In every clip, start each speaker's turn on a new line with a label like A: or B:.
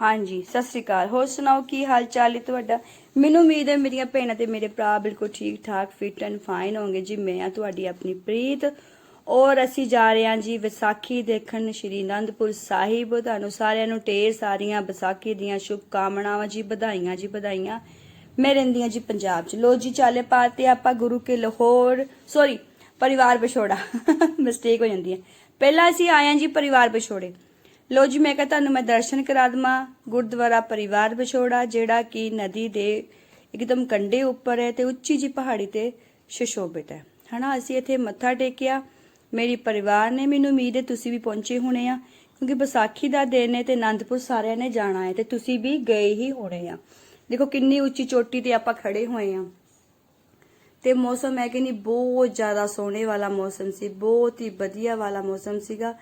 A: ਹਾਂਜੀ, ਸਤਿ ਸ੍ਰੀ ਅਕਾਲ। ਹੋਰ ਸੁਣਾਓ, ਕੀ ਹਾਲ ਚਾਲ ਹੈ ਤੁਹਾਡਾ? ਮੈਨੂੰ ਉਮੀਦ ਹੈ ਮੇਰੀਆਂ ਭੈਣਾਂ ਤੇ ਮੇਰੇ ਭਰਾ ਬਿਲਕੁਲ ਠੀਕ ਠਾਕ ਫਿਟ ਐਂਡ ਫਾਈਨ ਹੋਣਗੇ। ਜੀ, ਮੈਂ ਆ ਤੁਹਾਡੀ ਆਪਣੀ ਪ੍ਰੀਤ। ਔਰ ਅਸੀਂ ਜਾ ਰਹੇ ਹਾਂ ਜੀ ਵਿਸਾਖੀ ਦੇਖਣ ਸ਼੍ਰੀ ਅਨੰਦਪੁਰ ਸਾਹਿਬ। ਤੁਹਾਨੂੰ ਸਾਰਿਆਂ ਨੂੰ ਢੇਰ ਸਾਰੀਆਂ ਵਿਸਾਖੀ ਦੀਆਂ ਸ਼ੁਭ ਕਾਮਨਾਵਾਂ ਜੀ, ਵਧਾਈਆਂ ਜੀ, ਵਧਾਈਆਂ। ਮੈਂ ਰਹਿੰਦੀ ਹਾਂ ਜੀ ਪੰਜਾਬ 'ਚ। ਲੋ ਜੀ, ਚਾਲੇ ਪਾਤੇ ਆਪਾਂ ਗੁਰੂ ਕੇ ਲਾਹੌਰ ਸੌਰੀ ਪਰਿਵਾਰ ਵਿਛੋੜਾ। ਮਿਸਟੇਕ ਹੋ ਜਾਂਦੀ ਹੈ। ਪਹਿਲਾਂ ਅਸੀਂ ਆਏ ਹਾਂ ਜੀ ਪਰਿਵਾਰ ਵਿਛੋੜੇ। ਲੋ ਜੀ, ਮੈਂ ਕਿਹਾ ਤੁਹਾਨੂੰ ਮੈਂ ਦਰਸ਼ਨ ਕਰਾ ਦਵਾਂ। ਗੁਰਦੁਆਰਾ ਪਰਿਵਾਰ ਵਿਛੋੜਾ, ਜਿਹੜਾ ਕਿ ਨਦੀ ਦੇ ਇੱਕਦਮ ਕੰਢੇ ਉੱਪਰ ਹੈ ਤੇ ਉੱਚੀ ਜੀ ਪਹਾੜੀ ਤੇ ਸ਼ਸ਼ੋਭਿਤ ਹੈ। ਹਨਾ, ਅਸੀਂ ਇੱਥੇ ਮੱਥਾ ਟੇਕਿਆ। ਮੇਰੀ ਪਰਿਵਾਰ ਨੇ ਮੈਨੂੰ ਉਮੀਦ ਹੈ ਤੁਸੀਂ ਵੀ ਪਹੁੰਚੇ ਹੋਣੇ ਆ, ਕਿਉਂਕਿ ਵਿਸਾਖੀ ਦਾ ਦਿਨ ਹੈ ਤੇ ਆਨੰਦਪੁਰ ਸਾਰਿਆਂ ਨੇ ਜਾਣਾ ਹੈ ਤੇ ਤੁਸੀਂ ਵੀ ਗਏ ਹੀ ਹੋਣੇ ਆ। ਦੇਖੋ, ਕਿੰਨੀ ਉੱਚੀ ਚੋਟੀ ਤੇ ਆਪਾਂ ਖੜੇ ਹੋਏ ਆ। ਤੇ ਮੌਸਮ ਹੈ ਕਿ ਨਹੀਂ ਬਹੁਤ ਜ਼ਿਆਦਾ ਸੋਹਣੇ ਵਾਲਾ ਮੌਸਮ ਸੀ, ਬਹੁਤ ਹੀ ਵਧੀਆ ਵਾਲਾ ਮੌਸਮ ਸੀਗਾ।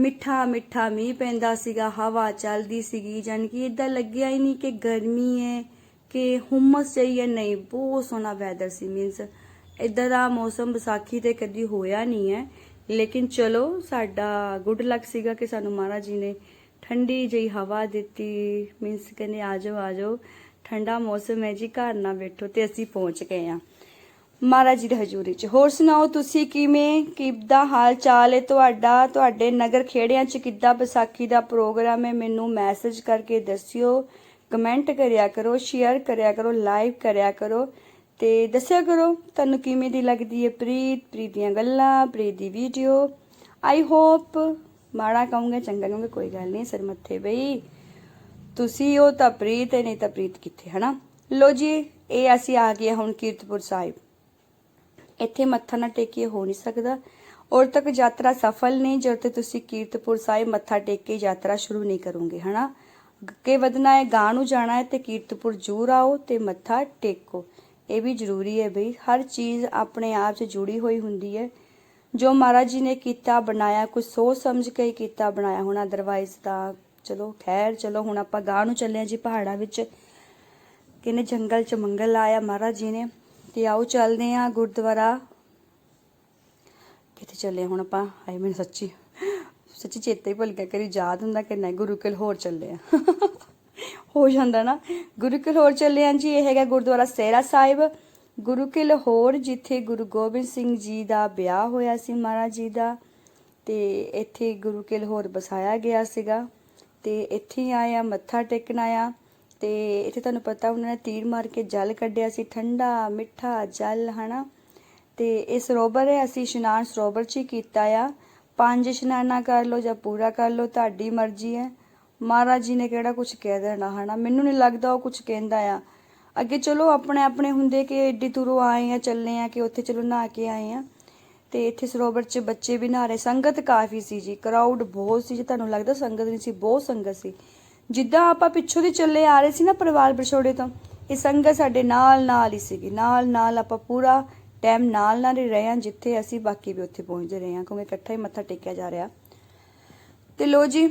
A: ਮਿੱਠਾ ਮਿੱਠਾ ਮੀਂਹ ਪੈਂਦਾ ਸੀਗਾ, ਹਵਾ ਚੱਲਦੀ ਸੀਗੀ ਜਾਨ ਕਿ ਇਦਾਂ ਲੱਗਿਆ ਹੀ ਨਹੀਂ ਕਿ ਗਰਮੀ ਹੈ ਕਿ ਹੁਮਸ ਚਾਹੀਏ ਨਹੀਂ, ਬਹੁਤ ਸੋਹਣਾ ਵੈਦਰ ਸੀ ਮੀਨਸ ਇਦਾਂ ਦਾ ਮੌਸਮ ਵਿਸਾਖੀ ਤੇ ਕਦੀ ਹੋਇਆ ਨਹੀਂ ਹੈ ਲੇਕਿਨ ਚਲੋ ਸਾਡਾ ਗੁੱਡ ਲੱਕ ਸੀਗਾ ਕਿ ਸਾਨੂੰ ਮਹਾਰਾਜ ਜੀ ਨੇ ਠੰਡੀ ਜਿਹੀ ਹਵਾ ਦਿੱਤੀ ਮੀਨਸ ਕਹਿੰਦੇ ਆ ਜਾਓ ਆ ਜਾਓ ਠੰਡਾ ਮੌਸਮ ਹੈ ਜੀ, ਘਰ ਨਾ ਬੈਠੋ ਤੇ ਅਸੀਂ ਪਹੁੰਚ ਗਏ ਆ ਮਹਾਰਾਜ ਜੀ ਦੀ ਹਜ਼ੂਰੀ 'ਚ। ਹੋਰ ਸੁਣਾਓ ਤੁਸੀਂ ਕਿਵੇਂ, ਕਿੱਦਾਂ ਹਾਲ ਚਾਲ ਹੈ ਤੁਹਾਡਾ? ਤੁਹਾਡੇ ਨਗਰ ਖੇੜਿਆਂ 'ਚ ਕਿੱਦਾਂ ਵਿਸਾਖੀ ਦਾ ਪ੍ਰੋਗਰਾਮ ਹੈ? ਮੈਨੂੰ ਮੈਸੇਜ ਕਰਕੇ ਦੱਸਿਓ ਕਮੈਂਟ ਕਰਿਆ ਕਰੋ ਸ਼ੇਅਰ ਕਰਿਆ ਕਰੋ ਲਾਈਕ ਕਰਿਆ ਕਰੋ ਤੇ ਦੱਸਿਆ ਕਰੋ ਤੁਹਾਨੂੰ ਕਿਵੇਂ ਦੀ ਲੱਗਦੀ ਹੈ ਪ੍ਰੀਤ ਪ੍ਰੀਤ ਦੀਆਂ ਗੱਲਾਂ, ਪ੍ਰੀਤ ਦੀ ਵੀਡੀਓ ਆਈ ਹੋਪ ਮਾੜਾ ਕਹੂੰਗਾ, ਚੰਗਾ ਕਹੂੰਗੇ, ਕੋਈ ਗੱਲ ਨਹੀਂ, ਸਿਰ ਮੱਥੇ ਬਈ। ਤੁਸੀਂ ਉਹ ਤਾਂ ਪ੍ਰੀਤ ਹੈ ਨਹੀਂ ਤਾਂ ਪ੍ਰੀਤ ਕਿੱਥੇ, ਹਨਾ? ਲੋ ਜੀ, ਇਹ ਅਸੀਂ ਆ ਗਏ ਹੁਣ ਕੀਰਤਪੁਰ ਸਾਹਿਬ। ਇੱਥੇ ਮੱਥਾ ਨਾ ਟੇਕੀਏ, ਹੋ ਨਹੀਂ ਸਕਦਾ। ਔਰ ਤੱਕ ਯਾਤਰਾ ਸਫਲ ਨਹੀਂ, ਜਦ ਤੱਕ ਤੁਸੀਂ ਕੀਰਤਪੁਰ ਸਾਹਿਬ ਮੱਥਾ ਟੇਕ ਕੇ ਯਾਤਰਾ ਸ਼ੁਰੂ ਨਹੀਂ ਕਰੋਗੇ, ਹਨਾ? ਅੱਗੇ ਵਧਣਾ ਹੈ ਗਾਂ ਨੂੰ ਜਾਣਾ ਹੈ ਤੇ ਕੀਰਤਪੁਰ ਜੂਰ ਆਓ ਤੇ ਮੱਥਾ ਟੇਕੋ। ਇਹ ਵੀ ਜ਼ਰੂਰੀ ਹੈ ਬਈ, ਹਰ ਚੀਜ਼ ਆਪਣੇ ਆਪ 'ਚ ਜੁੜੀ ਹੋਈ ਹੁੰਦੀ ਹੈ। ਜੋ ਮਹਾਰਾਜ ਜੀ ਨੇ ਕੀਤਾ, ਬਣਾਇਆ ਕੁਝ ਸੋਚ ਸਮਝ ਕੇ ਕੀਤਾ, ਬਣਾਇਆ ਹੋਣਾ ਅਦਰਵਾਈਜ਼ ਤਾਂ ਚਲੋ, ਖੈਰ, ਚਲੋ, ਹੁਣ ਆਪਾਂ ਗਾਂ ਨੂੰ ਚੱਲੇ ਹਾਂ ਜੀ ਪਹਾੜਾਂ ਵਿੱਚ। ਕਿਨੇ ਜੰਗਲ 'ਚ ਮੰਗਲ ਆਇਆ ਮਹਾਰਾਜ ਜੀ ਨੇ। ਤੇ ਆਓ ਚੱਲਦੇ ਆ ਗੁਰਦੁਆਰਾ। ਕਿੱਥੇ ਚੱਲੇ ਹੁਣ ਆਪਾਂ? ਆਈ ਮੈਨੂੰ ਸੱਚੀ ਸੱਚੀ ਚੇਤੇ ਹੀ ਭੁੱਲ ਗਿਆ ਕਰੀ ਯਾਦ ਹੁੰਦਾ ਕਿ ਨਹੀਂ, ਗੁਰੂ ਕੇ ਚੱਲੇ ਆ ਹੋ ਜਾਂਦਾ ਨਾ। ਗੁਰੂ ਹੋਰ ਲਾਹੌਰ ਚੱਲੇ ਆ ਜੀ, ਇਹ ਹੈਗਾ ਗੁਰਦੁਆਰਾ ਸੇਰਾ ਸਾਹਿਬ। ਗੁਰੂ ਕੇ ਲਾਹੌਰ ਜਿੱਥੇ ਗੁਰੂ ਗੋਬਿੰਦ ਸਿੰਘ ਜੀ ਦਾ ਵਿਆਹ ਹੋਇਆ ਸੀ ਮਹਾਰਾਜ ਜੀ ਦਾ, ਤੇ ਇੱਥੇ ਗੁਰੂ ਕੇ ਲਾਹੌਰ ਬਸਾਇਆ ਗਿਆ ਸੀਗਾ। ਤੇ ਇੱਥੇ ਹੀ ਆਏ ਆ ਮੱਥਾ ਟੇਕਣ ਆਇਆ। ਤੇ ਇੱਥੇ ਤੁਹਾਨੂੰ ਪਤਾ ਉਹਨਾਂ ਨੇ ਤੀਰ ਮਾਰ ਕੇ ਜਲ ਕੱਢਿਆ ਸੀ, ਠੰਡਾ, ਮਿੱਠਾ ਜਲ, ਹਨਾ? ਤੇ ਇਹ ਸਰੋਵਰ ਹੈ ਅਸੀਂ ਇਸ਼ਨਾਨ ਸਰੋਵਰ 'ਚ ਹੀ ਕੀਤਾ ਆ। ਪੰਜ ਇਸ਼ਨਾਨਾ ਕਰ ਲਓ ਜਾਂ ਪੂਰਾ ਕਰ ਲਓ, ਤੁਹਾਡੀ ਮਰਜ਼ੀ ਹੈ। ਮਹਾਰਾਜ ਜੀ ਨੇ ਕਿਹੜਾ ਕੁਝ ਕਹਿ ਦੇਣਾ, ਹਨਾ? ਮੈਨੂੰ ਨਹੀਂ ਲੱਗਦਾ ਉਹ ਕੁਝ ਕਹਿੰਦਾ ਆ। ਅੱਗੇ ਚਲੋ ਆਪਣੇ ਆਪਣੇ ਹੁੰਦੇ ਕਿ ਏਡੀ ਦੂਰੋਂ ਆਏ ਆ, ਚੱਲੇ ਆ ਕਿ ਉੱਥੇ ਚਲੋ ਨਹਾ ਕੇ ਆਏ ਆ। ਤੇ ਇੱਥੇ ਸਰੋਵਰ 'ਚ ਬੱਚੇ ਵੀ ਨਹਾ ਰਹੇ। ਸੰਗਤ ਕਾਫੀ ਸੀ ਜੀ ਕਰਾਊਡ ਬਹੁਤ ਸੀ ਜੇ। ਤੁਹਾਨੂੰ ਲੱਗਦਾ ਸੰਗਤ ਨਹੀਂ ਸੀ? ਬਹੁਤ ਸੰਗਤ ਸੀ। ਜਿੱਦਾਂ ਆਪਾਂ ਪਿੱਛੋਂ ਦੀ ਚੱਲੇ ਆ ਰਹੇ ਸੀ ਨਾ ਪਰਿਵਾਰ ਵਿਛੋੜੇ ਤੋਂ, ਇਹ ਸੰਗਤ ਸਾਡੇ ਨਾਲ ਨਾਲ ਹੀ ਸੀਗੀ। ਨਾਲ ਨਾਲ ਆਪਾਂ ਪੂਰਾ ਟਾਈਮ ਨਾਲ ਨਾਲ ਹੀ ਰਹੇ ਹਾਂ ਜਿੱਥੇ ਅਸੀਂ ਬਾਕੀ ਵੀ ਉੱਥੇ ਪਹੁੰਚਦੇ ਰਹੇ ਹਾਂ, ਕਿਉਂਕਿ ਇਕੱਠਾ ਹੀ ਮੱਥਾ ਟੇਕਿਆ ਜਾ ਰਿਹਾ। ਤੇ ਲੋ ਜੀ,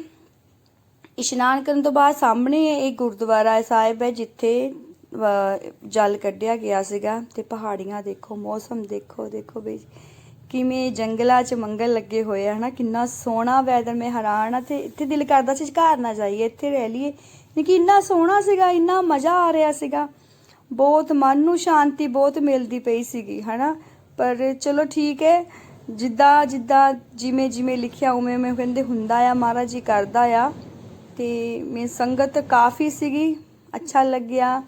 A: ਇਸ਼ਨਾਨ ਕਰਨ ਤੋਂ ਬਾਅਦ ਸਾਹਮਣੇ ਇਹ ਗੁਰਦੁਆਰਾ ਸਾਹਿਬ ਹੈ, ਜਿੱਥੇ ਜਲ ਕੱਢਿਆ ਗਿਆ ਸੀਗਾ। ਤੇ ਪਹਾੜੀਆਂ ਦੇਖੋ, ਮੌਸਮ ਦੇਖੋ ਦੇਖੋ ਬਈ। ਕਿਵੇਂ ਜੰਗਲਾਂ 'ਚ ਮੰਗਲ ਲੱਗੇ ਹੋਏ ਆ, ਹਨਾ? ਕਿੰਨਾ ਸੋਹਣਾ ਵੈਦਰ, ਮੈਂ ਹੈਰਾਨ ਆ, ਤੇ ਇੱਥੇ ਦਿਲ ਕਰਦਾ ਸੀ ਘਰ ਨਾ ਜਾਈਏ, ਇੱਥੇ ਰਹਿ ਲਈਏ। ਨਹੀਂ ਕਿ ਇੰਨਾ ਸੋਹਣਾ ਸੀਗਾ, ਇੰਨਾ ਮਜ਼ਾ ਆ ਰਿਹਾ ਸੀਗਾ। ਬਹੁਤ ਮਨ ਨੂੰ ਸ਼ਾਂਤੀ ਬਹੁਤ ਮਿਲਦੀ ਪਈ ਸੀਗੀ, ਹਨਾ? ਪਰ ਚਲੋ ਠੀਕ ਹੈ, ਜਿੱਦਾਂ ਜਿੱਦਾਂ ਜਿਵੇਂ ਜਿਵੇਂ ਲਿਖਿਆ, ਉਵੇਂ ਮੈਂ ਕਹਿੰਦੇ ਹੁੰਦਾ ਆ, ਮਹਾਰਾਜ ਜੀ ਕਰਦਾ ਆ। ਤੇ ਮੇ ਸੰਗਤ ਕਾਫੀ ਸੀਗੀ, ਅੱਛਾ ਲੱਗਿਆ।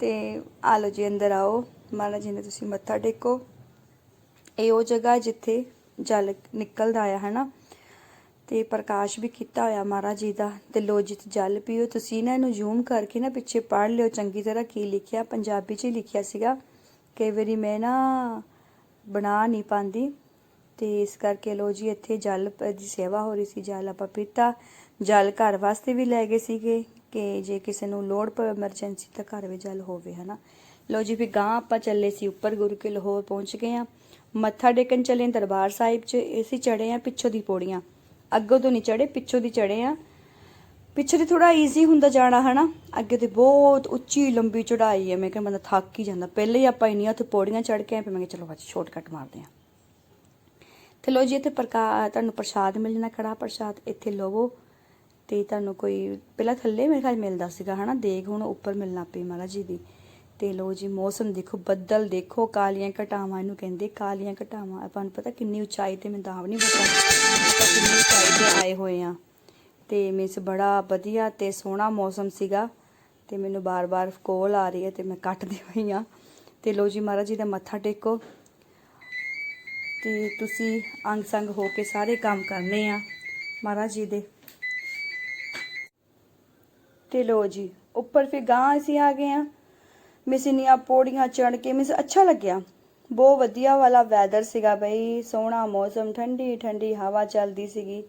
A: ਤੇ ਆ ਲਓ ਜੀ, ਅੰਦਰ ਆਓ। ਮਹਾਰਾਜ ਜੀ ਨੇ ਤੁਸੀਂ ਮੱਥਾ ਟੇਕੋ। ਇਹ ਉਹ ਜਗ੍ਹਾ ਜਿੱਥੇ ਜਲ ਨਿਕਲਦਾ ਆ, ਹਨਾ? ਤੇ ਪ੍ਰਕਾਸ਼ ਵੀ ਕੀਤਾ ਹੋਇਆ ਮਹਾਰਾਜ ਜੀ ਦਾ, ਤੇ ਲੋ ਜਿਤ ਜਲ ਪੀਓ। ਤੁਸੀਂ ਨਾ ਇਹਨੂੰ ਜ਼ੂਮ ਕਰਕੇ ਨਾ ਪਿੱਛੇ ਪੜ੍ਹ ਲਿਓ, ਚੰਗੀ ਤਰ੍ਹਾਂ ਕੀ ਲਿਖਿਆ, ਪੰਜਾਬੀ 'ਚ ਹੀ ਲਿਖਿਆ ਸੀਗਾ। ਕਈ ਵਾਰੀ ਮੈਂ ਨਾ ਬਣਾ ਨਹੀਂ ਪਾਉਂਦੀ ਤੇ ਇਸ ਕਰਕੇ ਲੋ ਜੀ ਇੱਥੇ ਜਲ ਪ- ਦੀ ਸੇਵਾ ਹੋ ਰਹੀ ਸੀ, ਜਲ ਆਪਾਂ ਪੀਤਾ। ਜਲ ਘਰ ਵਾਸਤੇ ਵੀ ਲੈ ਗਏ ਸੀਗੇ, ਕਿ ਜੇ ਕਿਸੇ ਨੂੰ ਲੋੜ ਪਵੇ ਐਮਰਜੈਂਸੀ ਤਾਂ ਘਰ ਵਿੱਚ ਜਲ ਹੋਵੇ, ਹਨਾ? ਲੋ ਜੀ, ਵੀ ਗਾਂ ਆਪਾਂ ਚੱਲੇ ਸੀ, ਉੱਪਰ ਗੁਰੂ ਕੇ ਲਾਹੌਰ ਪਹੁੰਚ ਗਏ ਆ। ਮੱਥਾ ਟੇਕਣ ਚੱਲੇ ਦਰਬਾਰ ਸਾਹਿਬ 'ਚ ਅਸੀਂ ਚੜੇ ਆ ਪਿੱਛੋਂ ਦੀ ਪੌੜੀਆਂ। ਅੱਗੋਂ ਤੋਂ ਨਹੀਂ ਚੜੇ ਪਿੱਛੋਂ ਦੀ ਚੜੇ ਆ ਪਿੱਛੇ ਦੀ ਥੋੜਾ ਈਜ਼ੀ ਹੁੰਦਾ ਜਾਣਾ, ਹਨਾ? ਅੱਗੇ ਤੇ ਬਹੁਤ ਉੱਚੀ ਲੰਬੀ ਚੜਾਈ ਹੈ। ਮੈਂ ਕਿਹਾ ਬੰਦਾ ਥੱਕ ਹੀ ਜਾਂਦਾ। ਪਹਿਲੇ ਹੀ ਆਪਾਂ ਇੰਨੀਆਂ ਉੱਥੇ ਪੌੜੀਆਂ ਚੜ ਕੇ ਆਏ, ਫਿਰ ਮੈਂ ਕਿਹਾ ਚਲੋ ਅੱਜ ਸ਼ਾਰਟਕਟ ਮਾਰਦੇ ਆ ਤੇ ਲੋ ਜੀ, ਇੱਥੇ ਪ੍ਰਕਾ, ਤੁਹਾਨੂੰ ਪ੍ਰਸ਼ਾਦ ਮਿਲ ਜਾਣਾ ਕੜਾ ਪ੍ਰਸ਼ਾਦ ਇੱਥੇ ਲਵੋ। ਤੇ ਤੁਹਾਨੂੰ ਕੋਈ, ਪਹਿਲਾਂ ਥੱਲੇ ਮੇਰੇ ਖਿਆਲ ਮਿਲਦਾ ਸੀਗਾ, ਹਨਾ? ਦੇਖ ਹੁਣ ਉੱਪਰ ਮਿਲਣਾ ਪਈ ਮਹਾਰਾਜ ਜੀ ਦੀ। ਤੇ ਲੋ ਜੀ, ਮੌਸਮ ਦੇਖੋ, ਬੱਦਲ ਦੇਖੋ, ਕਾਲੀਆਂ ਘਟਾਵਾਂ ਇਹਨੂੰ ਕਹਿੰਦੇ ਕਾਲੀਆਂ ਘਟਾਵਾਂ। ਆਪਾਂ ਨੂੰ ਪਤਾ ਕਿੰਨੀ ਉਚਾਈ ਤੇ ਮੈਂ ਤਾਂ ਨਹੀਂ ਪਤਾ ਕਿੰਨੀ ਉਚਾਈ ਤੇ ਆਏ ਹੋਏ ਆ ਤੇ ਮਿਸ ਬੜਾ ਵਧੀਆ ਤੇ ਸੋਹਣਾ ਮੌਸਮ ਸੀਗਾ ਤੇ ਮੈਨੂੰ ਬਾਰ-ਬਾਰ ਕੋਲ ਆ ਰਹੀ ਹੈ ਤੇ ਮੈਂ ਕੱਟਦੀ ਹੋਈ ਆ ਤੇ ਲੋ ਜੀ, ਮਹਾਰਾਜ ਜੀ ਦਾ ਮੱਥਾ ਟੇਕੋ। ਤੇ ਤੁਸੀਂ ਅੰਗ ਸੰਗ ਹੋ ਕੇ ਸਾਰੇ ਕੰਮ ਕਰਨੇ ਆ, ਮਹਾਰਾਜ ਜੀ ਦੇ। ਤੇ ਲੋ ਜੀ, ਉੱਪਰ ਫਿਰ ਗਾਂ ਅਸੀਂ ਆ ਗਏ ਆ ਮਿਸ ਇੰਨੀਆਂ ਪੌੜੀਆਂ ਚੜ ਕੇ ਮਿਸ ਅੱਛਾ ਲੱਗਿਆ। ਬਹੁਤ ਵਧੀਆ ਵਾਲਾ ਵੈਦਰ ਸੀਗਾ ਬਈ, ਸੋਹਣਾ ਮੌਸਮ, ਠੰਡੀ ਠੰਡੀ ਹਵਾ ਚੱਲਦੀ ਸੀਗੀ।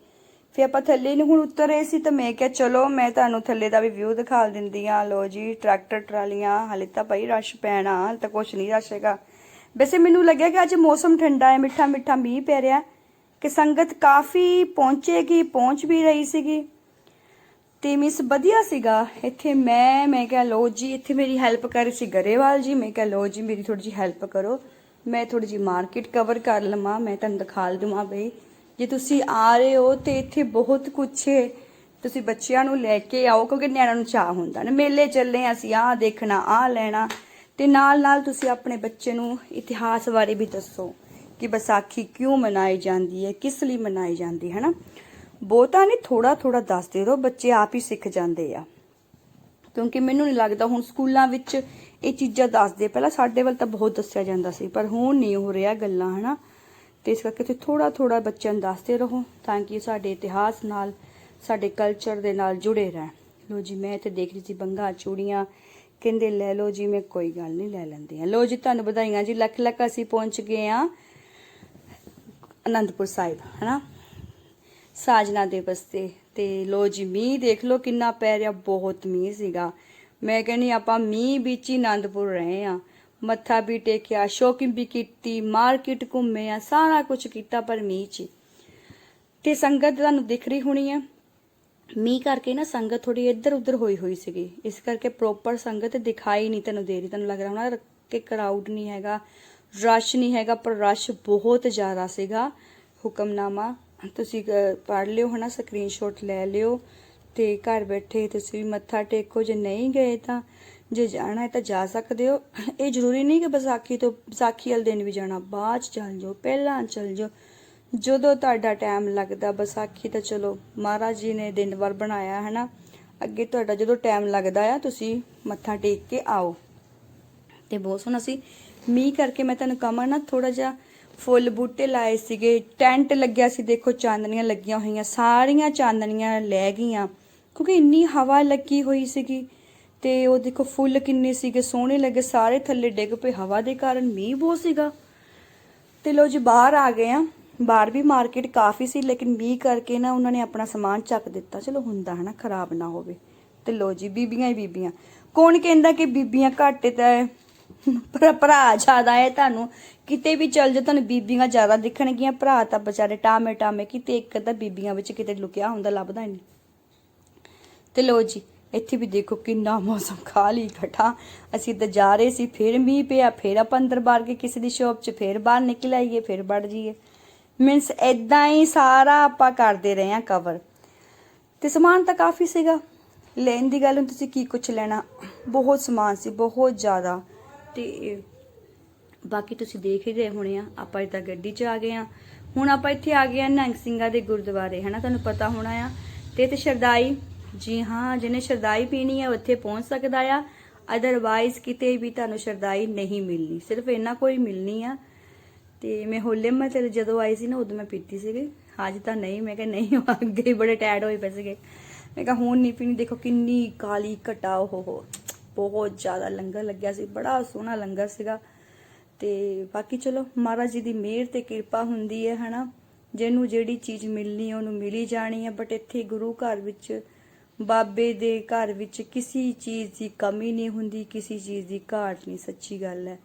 A: ਫਿਰ ਆਪਾਂ ਥੱਲੇ ਨੂੰ ਹੁਣ ਉਤਰ ਰਹੇ ਸੀ ਤਾਂ ਮੈਂ ਕਿਹਾ ਚਲੋ ਮੈਂ ਤੁਹਾਨੂੰ ਥੱਲੇ ਦਾ ਵੀ ਵਿਊ ਦਿਖਾ ਦਿੰਦੀ ਆ ਲੋ ਜੀ ਟਰੈਕਟਰ ਟਰਾਲੀਆਂ, ਹਲੇ ਤਾਂ ਭਾਈ ਰਸ਼ ਪੈਣਾ, ਹਾਲੇ ਤਾਂ ਕੁਛ ਨਹੀਂ ਰਸ਼ ਹੈਗਾ। ਵੈਸੇ ਮੈਨੂੰ ਲੱਗਿਆ ਕਿ ਅੱਜ ਮੌਸਮ ਠੰਡਾ ਹੈ ਮਿੱਠਾ ਮਿੱਠਾ ਮੀਂਹ ਪੈ ਰਿਹਾ ਕਿ ਸੰਗਤ ਕਾਫੀ ਪਹੁੰਚੇਗੀ, ਪਹੁੰਚ ਵੀ ਰਹੀ ਸੀਗੀ। ਤੇ ਮਿਸ ਵਧੀਆ ਸੀਗਾ। ਇੱਥੇ ਮੈਂ ਮੈਂ ਕਿਹਾ ਲੋ ਜੀ, ਇੱਥੇ ਮੇਰੀ ਹੈਲਪ ਕਰ ਰਹੀ ਸੀ ਗਰੇਵਾਲ ਜੀ। ਮੈਂ ਕਿਹਾ ਲੋ ਜੀ, ਮੇਰੀ ਥੋੜੀ ਜੀ ਹੈਲਪ ਕਰੋ। ਮੈਂ ਥੋੜੀ ਜੀ ਮਾਰਕੀਟ ਕਵਰ ਕਰ ਲਵਾਂ। ਮੈਂ ਤੁਹਾਨੂੰ ਦਿਖਾ ਦਵਾਂ ਬਈ। ਜੇ ਤੁਸੀਂ ਆ ਰਹੇ ਹੋ ਤੇ ਇੱਥੇ ਬਹੁਤ ਕੁਛ ਹੈ ਤੁਸੀਂ ਬੱਚਿਆਂ ਨੂੰ ਲੈ ਕੇ ਆਓ, ਕਿਉਂਕਿ ਨਿਆਣਿਆਂ ਨੂੰ ਚਾਹ ਹੁੰਦਾ ਨਾ। ਮੇਲੇ ਚੱਲੇ ਅਸੀਂ, ਆਹ ਦੇਖਣਾ, ਆਹ ਲੈਣਾ। ਤੇ ਨਾਲ ਨਾਲ ਤੁਸੀਂ ਆਪਣੇ ਬੱਚੇ ਨੂੰ ਇਤਿਹਾਸ ਬਾਰੇ ਵੀ ਦੱਸੋ ਕਿ ਵਿਸਾਖੀ ਕਿਉਂ ਮਨਾਈ ਜਾਂਦੀ ਹੈ ਕਿਸ ਲਈ ਮਨਾਈ ਜਾਂਦੀ ਹੈ ਨਾ ਬਹੁਤਾ ਨਹੀਂ ਥੋੜਾ ਥੋੜਾ ਦੱਸਦੇ ਰਹੋ ਬੱਚੇ ਆਪ ਹੀ ਸਿੱਖ ਜਾਂਦੇ ਆ। ਕਿਉਂਕਿ ਮੈਨੂੰ ਨਹੀਂ ਲੱਗਦਾ ਹੁਣ ਸਕੂਲਾਂ ਵਿੱਚ ਇਹ ਚੀਜ਼ਾਂ ਦੱਸਦੇ। ਪਹਿਲਾਂ ਸਾਡੇ ਵੱਲ ਤਾਂ ਬਹੁਤ ਦੱਸਿਆ ਜਾਂਦਾ ਸੀ, ਪਰ ਹੁਣ ਨਹੀਂ ਹੋ ਰਿਹਾ ਗੱਲਾਂ, ਹਨਾ। ਤੇ ਇਸ ਕਰਕੇ ਤੁਸੀਂ ਥੋੜਾ ਥੋੜਾ ਬੱਚਿਆਂ ਨੂੰ ਦੱਸਦੇ ਰਹੋ, ਤਾਂ ਕਿ ਸਾਡੇ ਇਤਿਹਾਸ ਨਾਲ, ਸਾਡੇ ਕਲਚਰ ਦੇ ਨਾਲ ਜੁੜੇ ਰਹਿਣ। ਲੋ ਜੀ, ਮੈਂ ਇੱਥੇ ਦੇਖ ਰਹੀ ਸੀ ਬੰਗਾ, ਚੂੜੀਆਂ, ਕਹਿੰਦੇ ਲੈ ਲਓ ਜੀ, ਮੈਂ ਕੋਈ ਗੱਲ ਨਹੀਂ, ਲੈ ਲੈਂਦੀ ਆ ਲੋ ਜੀ, ਤੁਹਾਨੂੰ ਵਧਾਈਆਂ ਜੀ ਲੱਖ ਲੱਖ ਅਸੀਂ ਪਹੁੰਚ ਗਏ ਆ ਅਨੰਦਪੁਰ ਸਾਹਿਬ, ਹਨਾ। ਸਾਜਨਾ ਦੇ ਬਸਤੇ ਤੇ ਲੋ ਜੀ, ਮੀਂਹ ਦੇਖ ਲਓ ਕਿੰਨਾ ਪੈ ਰਿਹਾ, ਬਹੁਤ ਮੀਂਹ ਸੀਗਾ। ਮੈਂ ਕਹਿੰਨੀ ਆਪਾਂ ਮੀਂਹ ਵਿੱਚ ਹੀ ਆਨੰਦਪੁਰ ਰਹੇ ਆ ਮੱਥਾ ਵੀ ਟੇਕਿਆ, ਸ਼ੋਪਿੰਗ ਵੀ ਕੀਤੀ, ਮਾਰਕੀਟ ਘੁੰਮੇ ਆ ਸਾਰਾ ਕੁਝ ਕੀਤਾ ਪਰ ਮੀਂਹ 'ਚ ਤੇ ਸੰਗਤ ਤੁਹਾਨੂੰ ਦਿਖ ਰਹੀ ਹੋਣੀ ਆ ਮੀਂਹ ਕਰਕੇ ਨਾ ਸੰਗਤ ਥੋੜੀ ਇੱਧਰ ਉੱਧਰ ਹੋਈ ਹੋਈ ਸੀਗੀ। ਇਸ ਕਰਕੇ ਪ੍ਰੋਪਰ ਸੰਗਤ ਦਿਖਾਈ ਨਹੀਂ ਤੈਨੂੰ ਦੇ ਰਹੀ। ਤੈਨੂੰ ਲੱਗ ਰਿਹਾ ਹੋਣਾ ਕਿ ਕਰਾਊਡ ਨਹੀਂ ਹੈਗਾ ਰਸ਼ ਨਹੀਂ ਹੈਗਾ, ਪਰ ਰਸ਼ ਬਹੁਤ ਜ਼ਿਆਦਾ ਸੀਗਾ। ਹੁਕਮਨਾਮਾ ਤੁਸੀਂ ਅਹ, ਪੜ੍ਹ ਲਿਓ ਹਨਾ ਸਕਰੀਨਸ਼ਾਟ ਲੈ ਲਿਓ ਤੇ ਘਰ ਬੈਠੇ ਤੁਸੀਂ ਵੀ ਮੱਥਾ ਟੇਕੋ। ਜੇ ਨਹੀਂ ਗਏ ਤਾਂ ਜੇ ਜਾਣਾ ਹੈ ਤਾਂ ਜਾ ਸਕਦੇ ਹੋ। ਇਹ ਜ਼ਰੂਰੀ ਨਹੀਂ ਕਿ ਵਿਸਾਖੀ ਤੋਂ ਵਿਸਾਖੀ ਵਾਲੇ ਦਿਨ ਵੀ ਜਾਣਾ ਬਾਅਦ ਚ ਚੱਲ ਜਾਓ ਪਹਿਲਾਂ ਚੱਲ ਜਾਓ। ਜਦੋਂ ਤੁਹਾਡਾ ਟਾਈਮ ਲੱਗਦਾ ਵਿਸਾਖੀ ਤਾਂ ਚਲੋ ਮਹਾਰਾਜ ਜੀ ਨੇ ਦਿਨ ਵਾਰ ਬਣਾਇਆ ਹੈ ਨਾ ਅੱਗੇ ਤੁਹਾਡਾ ਜਦੋਂ ਟਾਈਮ ਲੱਗਦਾ ਆ ਤੁਸੀਂ ਮੱਥਾ ਟੇਕ ਕੇ ਆਓ। ਤੇ ਬਹੁਤ ਸੋਹਣਾ ਸੀ। ਮੀਂਹ ਕਰਕੇ ਮੈਂ ਤੁਹਾਨੂੰ ਕਹਾਂ ਨਾ ਥੋੜਾ ਜਿਹਾ ਫੁੱਲ ਬੂਟੇ ਲਾਏ ਸੀਗੇ, ਟੈਂਟ ਲੱਗਿਆ ਸੀ, ਦੇਖੋ ਚਾਂਦਨੀਆਂ ਲੱਗੀਆਂ ਹੋਈਆਂ, ਸਾਰੀਆਂ ਚਾਂਦਨੀਆਂ ਲੈ ਗਈਆਂ, ਕਿਉਂਕਿ ਇੰਨੀ ਹਵਾ ਲੱਗੀ ਹੋਈ ਸੀਗੀ ਤੇ ਉਹ ਦੇਖੋ ਫੁੱਲ ਕਿੰਨੇ ਸੀਗੇ, ਸੋਹਣੇ ਲੱਗੇ, ਸਾਰੇ ਥੱਲੇ ਡਿੱਗ ਪਏ, ਹਵਾ ਦੇ ਕਾਰਨ ਮੀਂਹ ਬਹੁਤ ਸੀਗਾ। ਤੇ ਲੋ ਜੀ, ਬਾਹਰ ਆ ਗਏ ਆ, ਬਾਹਰ ਵੀ ਮਾਰਕੀਟ ਕਾਫੀ ਸੀ, ਲੇਕਿਨ ਮੀਂਹ ਕਰਕੇ ਨਾ ਉਹਨਾਂ ਨੇ ਆਪਣਾ ਸਮਾਨ ਚੱਕ ਦਿੱਤਾ, ਚਲੋ ਹੁੰਦਾ ਹੈ ਨਾ ਖਰਾਬ ਨਾ ਹੋਵੇ। ਤੇ ਲੋ ਜੀ, ਬੀਬੀਆਂ ਹੀ ਬੀਬੀਆਂ, ਕੌਣ ਕਹਿੰਦਾ ਕਿ ਬੀਬੀਆਂ ਘੱਟ ਤਾਂ ਪਰ ਭਰਾ ਜ਼ਿਆਦਾ ਹੈ ਤੁਹਾਨੂੰ। ਕਿਤੇ ਵੀ ਚੱਲ ਜਾ ਤੁਹਾਨੂੰ ਬੀਬੀਆਂ ਜ਼ਿਆਦਾ ਦਿਖਣਗੀਆਂ। ਭਰਾ ਤਾਂ ਵਿਚਾਰੇ ਟਾਮੇ ਟਾਮੇ, ਕਿਤੇ ਇੱਕ ਅੱਧਾ ਬੀਬੀਆਂ ਵਿੱਚ ਕਿਤੇ ਲੁਕਿਆ ਹੁੰਦਾ, ਲੱਭਦਾ ਹੀ ਨਹੀਂ। ਤੇ ਲੋ ਜੀ, ਇੱਥੇ ਵੀ ਦੇਖੋ ਕਿੰਨਾ ਮੌਸਮ ਖਾਲੀ ਇਕੱਠਾ। ਅਸੀਂ ਤਾਂ ਜਾ ਰਹੇ ਸੀ, ਫਿਰ ਮੀਂਹ ਪਿਆ, ਫਿਰ ਆਪਾਂ ਅੰਦਰ ਬਾਹਰ ਕੇ ਕਿਸੇ ਦੀ ਸ਼ੋਪ 'ਚ ਫਿਰ ਬਾਹਰ ਨਿਕਲ ਆਈਏ, ਫਿਰ ਵੜ ਜਾਈਏ। ਮੀਨਸ ਇਦਾਂ ਹੀ ਸਾਰਾ ਆਪਾਂ ਕਰਦੇ ਰਹੇ ਆ ਕਵਰ ਤੇ ਸਮਾਨ ਤਾਂ ਕਾਫੀ ਸੀਗਾ। ਲੈਣ ਦੀ ਗੱਲ, ਹੁਣ ਤੁਸੀਂ ਕੀ ਕੁਝ ਲੈਣਾ? ਬਹੁਤ ਸਮਾਨ ਸੀ, ਬਹੁਤ ਜ਼ਿਆਦਾ। ਤੇ ਬਾਕੀ ਤੁਸੀਂ ਦੇਖ ਹੀ ਰਹੇ ਹੋਣੇ ਆ, ਆਪਾਂ ਇੱਦਾਂ ਗੱਡੀ 'ਚ ਆ ਗਏ ਆ। ਹੁਣ ਆਪਾਂ ਇੱਥੇ ਆ ਗਏ ਆ ਨੰਗ ਸਿੰਘਾਂ ਦੇ ਗੁਰਦੁਆਰੇ, ਹਨਾ ਤੁਹਾਨੂੰ ਪਤਾ ਹੋਣਾ ਆ। ਤੇ ਤੇ ਸ਼ਰਦਾਈ ਜੀ ਹਾਂ, ਜਿਹਨੇ ਸ਼ਰਦਾਈ ਪੀਣੀ ਹੈ ਉੱਥੇ ਪਹੁੰਚ ਸਕਦਾ ਆ। ਅਦਰਵਾਈਜ਼ ਕਿਤੇ ਵੀ ਤੁਹਾਨੂੰ ਸ਼ਰਦਾਈ ਨਹੀਂ ਮਿਲਣੀ, ਸਿਰਫ ਇਹਨਾਂ ਕੋਈ ਮਿਲਣੀ ਆ। ਤੇ ਮੈਂ ਹੋਲੇ ਮਹੱਲੇ ਜਦੋਂ ਆਈ ਸੀ ਨਾ, ਉਦੋਂ ਮੈਂ ਪੀਤੀ ਸੀਗੀ। ਅੱਜ ਤਾਂ ਨਹੀਂ, ਮੈਂ ਕਿਹਾ ਨਹੀਂ, ਅੱਗੇ ਬੜੇ ਟੈਡ ਹੋਏ ਪਏ ਸੀਗੇ। ਮੈਂ ਕਿਹਾ ਹੁਣ ਨਹੀਂ ਪੀਣੀ, ਦੇਖੋ ਕਿੰਨੀ ਕਾਲੀ ਘਟਾ ਉਹ ਹੋ। ਬਹੁਤ ਜ਼ਿਆਦਾ ਲੰਗਰ ਲੱਗਿਆ ਸੀ, ਬੜਾ ਸੋਹਣਾ ਲੰਗਰ ਸੀਗਾ। ਤੇ ਬਾਕੀ ਚਲੋ, ਮਹਾਰਾਜ ਜੀ ਦੀ ਮਿਹਰ ਤੇ ਕਿਰਪਾ ਹੁੰਦੀ ਹੈ, ਹਨਾ। ਜਿਹਨੂੰ ਜਿਹੜੀ ਚੀਜ਼ ਮਿਲਣੀ, ਉਹਨੂੰ ਮਿਲੀ ਜਾਣੀ ਹੈ। ਬਟ ਇੱਥੇ ਗੁਰੂ ਘਰ ਵਿੱਚ, ਬਾਬੇ ਦੇ ਘਰ ਵਿੱਚ ਕਿਸੇ ਚੀਜ਼ ਦੀ ਕਮੀ ਨਹੀਂ ਹੁੰਦੀ, ਕਿਸੇ ਚੀਜ਼ ਦੀ ਘਾਟ ਨਹੀਂ, ਸੱਚੀ ਗੱਲ ਹੈ।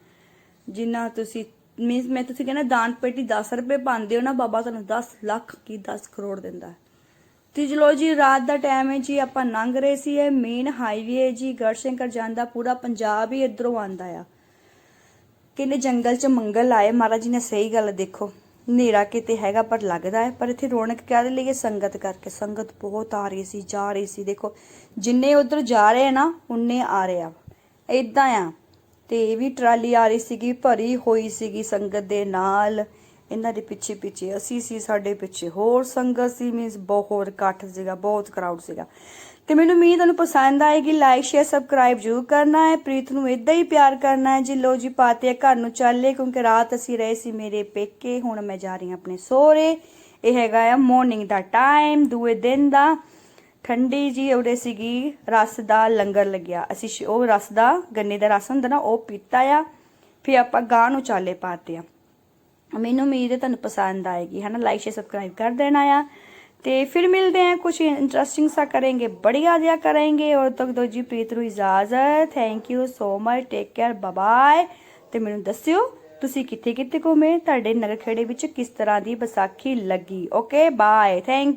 A: ਜਿੰਨਾ ਤੁਸੀਂ ਮੀਨਸ ਮੈਂ ਤੁਸੀਂ ਕਹਿੰਦਾ ਦਾਨ ਪੇਟੀ 10 ਰੁਪਏ ਪਾਉਂਦੇ ਹੋ ਨਾ, ਬਾਬਾ ਤੁਹਾਨੂੰ 10 ਲੱਖ ਕੀ 10 ਕਰੋੜ ਦਿੰਦਾ। ਹੈ ਤੇ ਚਲੋ ਜੀ, ਰਾਤ ਦਾ ਟਾਈਮ ਹੈ ਜੀ, ਆਪਾਂ ਲੰਘ ਰਹੇ ਸੀ ਇਹ ਮੇਨ ਹਾਈਵੇ ਹੈ ਜੀ, ਗੜਸ਼ੰਕਰ ਜਾਂਦਾ ਪੂਰਾ ਪੰਜਾਬ ਹੀ ਇਧਰੋਂ ਆਂਦਾ ਆ। ਕਿੰਨੇ ਜੰਗਲ 'ਚ ਮੰਗਲ ਆਏ, ਮਹਾਰਾਜ ਜੀ ਨੇ ਸਹੀ ਗੱਲ ਦੇਖੋ। ਹਨੇਰਾ ਕਿਤੇ ਹੈਗਾ, ਪਰ ਲੱਗਦਾ ਹੈ, ਪਰ ਇੱਥੇ ਰੌਣਕ ਕਾਹਦੇ ਲਈ ਹੈ? ਸੰਗਤ ਕਰਕੇ। ਸੰਗਤ ਬਹੁਤ ਆ ਰਹੀ ਸੀ, ਜਾ ਰਹੀ ਸੀ। ਦੇਖੋ, ਜਿੰਨੇ ਉਧਰ ਜਾ ਰਹੇ ਆ ਨਾ, ਉਨੇ ਆ ਰਹੇ ਆ। ਇਦਾਂ ਆ। ਤੇ ਇਹ ਵੀ ਟਰਾਲੀ ਆ ਰਹੀ ਸੀਗੀ, ਭਰੀ ਹੋਈ ਸੀਗੀ ਸੰਗਤ ਦੇ ਨਾਲ। ਇਹਨਾਂ ਦੇ ਪਿੱਛੇ ਪਿੱਛੇ, ਅਸੀਂ ਸੀ ਸਾਡੇ ਪਿੱਛੇ। ਹੋਰ ਸੰਗਤ ਸੀ ਮੀਨਸ ਬਹੁਤ ਇਕੱਠ ਸੀਗਾ, ਬਹੁਤ ਕਰਾਊਡ ਸੀਗਾ। ਤੇ ਮੈਨੂੰ ਉਮੀਦ ਤੁਹਾਨੂੰ ਪਸੰਦ ਆਏਗੀ ਲਾਈਕ ਸ਼ੇਅਰ ਸਬਸਕ੍ਰਾਈਬ ਜ਼ਰੂਰ ਕਰਨਾ ਹੈ। ਪ੍ਰੀਤ ਨੂੰ ਇਦਾਂ ਹੀ ਪਿਆਰ ਕਰਨਾ ਹੈ, ਜੀ ਲੋ ਜੀ, ਪਾਤੇ ਘਰ ਨੂੰ ਚੱਲੇ ਕਿਉਂਕਿ ਰਾਤ ਅਸੀਂ ਰਹੇ ਸੀ ਮੇਰੇ ਪੇਕੇ, ਹੁਣ ਮੈਂ ਜਾ ਰਹੀ ਹਾਂ ਆਪਣੇ ਸਹੁਰੇ। ਇਹ ਹੈਗਾ ਆ ਮਾਰਨਿੰਗ ਦਾ ਟਾਈਮ ਦੂਏ ਦਿਨ ਦਾ। ਠੰਡੀ ਜੀ ਉਹਦੇ ਸੀਗੀ, ਰਸ ਦਾ ਲੰਗਰ ਲੱਗਿਆ। ਅਸੀਂ ਉਹ ਰਸ ਦਾ, ਗੰਨੇ ਦਾ ਰਸ ਹੁੰਦਾ ਨਾ, ਉਹ ਪੀਤਾ ਆ। ਫਿਰ ਆਪਾਂ ਗਾਂ ਨੂੰ ਚਾਲੇ ਪਾਤੇ ਆ। ਮੈਨੂੰ ਉਮੀਦ ਹੈ ਤੁਹਾਨੂੰ ਪਸੰਦ ਆਏਗੀ, ਹੈ ਨਾ? ਲਾਈਕ ਸ਼ੇਅਰ ਸਬਸਕ੍ਰਾਈਬ कर देना ਆ। ਤੇ ਫਿਰ ਮਿਲਦੇ हैं कुछ इंटरेस्टिंग सा करेंगे बढ़िया दिया करेंगे और तक दो जी प्रीत ਨੂੰ ਇਜਾਜ਼ਤ। Thank you so much take care bye ਤੇ ਮੈਨੂੰ ਦੱਸਿਓ, ਤੁਸੀਂ ਕਿੱਥੇ ਕਿੱਥੇ ਘੁੰਮੇ? ਤੁਹਾਡੇ ਨਗਰ ਖੇੜੇ ਵਿੱਚ ਕਿਸ ਤਰ੍ਹਾਂ ਦੀ ਵਿਸਾਖੀ ਲੱਗੀ? Okay bye thank